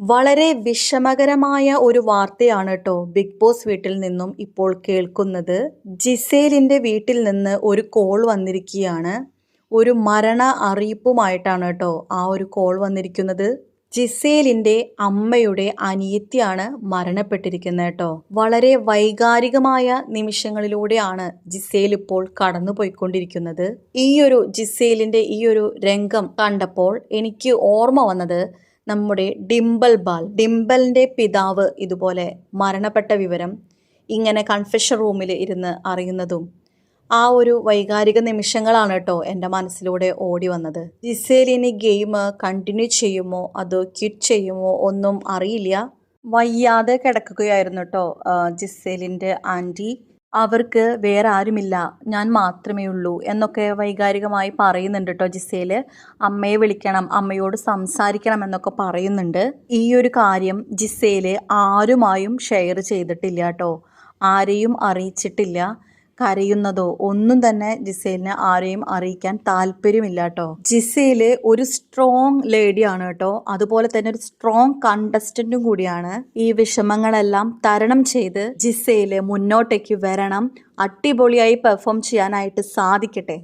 വളരെ വിഷമകരമായ ഒരു വാർത്തയാണ് കേട്ടോ ബിഗ് ബോസ് വീട്ടിൽ നിന്നും ഇപ്പോൾ കേൾക്കുന്നത്. ജിസേലിന്റെ വീട്ടിൽ നിന്ന് ഒരു കോൾ വന്നിരിക്കുകയാണ്. ഒരു മരണ അറിയിപ്പുമായിട്ടാണ് കേട്ടോ ആ ഒരു കോൾ വന്നിരിക്കുന്നത്. ജിസേലിന്റെ അമ്മയുടെ അനിയത്തിയാണ് മരണപ്പെട്ടിരിക്കുന്നത് കേട്ടോ വളരെ വൈകാരികമായ നിമിഷങ്ങളിലൂടെയാണ് ജിസേൽ ഇപ്പോൾ കടന്നു പോയിക്കൊണ്ടിരിക്കുന്നത് ഈ ഒരു ജിസേലിന്റെ ഈ ഒരു രംഗം കണ്ടപ്പോൾ എനിക്ക് ഓർമ്മ വന്നത് നമ്മുടെ ഡിംബൽ ബാൽ. ഡിംബലിന്റെ പിതാവ് ഇതുപോലെ മരണപ്പെട്ട വിവരം ഇങ്ങനെ കൺഫെഷൻ റൂമിൽ ഇരുന്ന് അറിയുന്നതും ആ ഒരു വൈകാരിക നിമിഷങ്ങളാണ് കേട്ടോ എന്റെ മനസ്സിലൂടെ ഓടി വന്നത്. ജിസേലിനി ഗെയിം കണ്ടിന്യൂ ചെയ്യുമോ? അതോ ക്വിറ്റ് ചെയ്യുമോ? ഒന്നും അറിയില്ല. വയ്യാതെ കിടക്കുകയായിരുന്നു കേട്ടോ ജിസേലിന്റെ ആന്റി. അവർക്ക് വേറെ ആരുമില്ല ഞാൻ മാത്രമേ ഉള്ളൂ എന്നൊക്കെ വൈകാരികമായി പറയുന്നുണ്ട് കേട്ടോ ജിസയിൽ അമ്മയെ വിളിക്കണം അമ്മയോട് സംസാരിക്കണം എന്നൊക്കെ പറയുന്നുണ്ട്. ഈ ഒരു കാര്യം ജിസയിൽ ആരുമായും ഷെയർ ചെയ്തിട്ടില്ല കേട്ടോ ആരെയും അറിയിച്ചിട്ടില്ല. കരയുന്നതോ ഒന്നും തന്നെ ജിസേലിന് ആരെയും അറിയിക്കാൻ താല്പര്യമില്ല കേട്ടോ ജിസേൽ ഒരു സ്ട്രോങ് ലേഡിയാണ് കേട്ടോ അതുപോലെ തന്നെ ഒരു സ്ട്രോങ് കണ്ടസ്റ്റന്റും കൂടിയാണ്. ഈ വിഷമങ്ങളെല്ലാം തരണം ചെയ്ത് ജിസേൽ മുന്നോട്ടേക്ക് വരണം. അടിപൊളിയായി പെർഫോം ചെയ്യാനായിട്ട് സാധിക്കട്ടെ.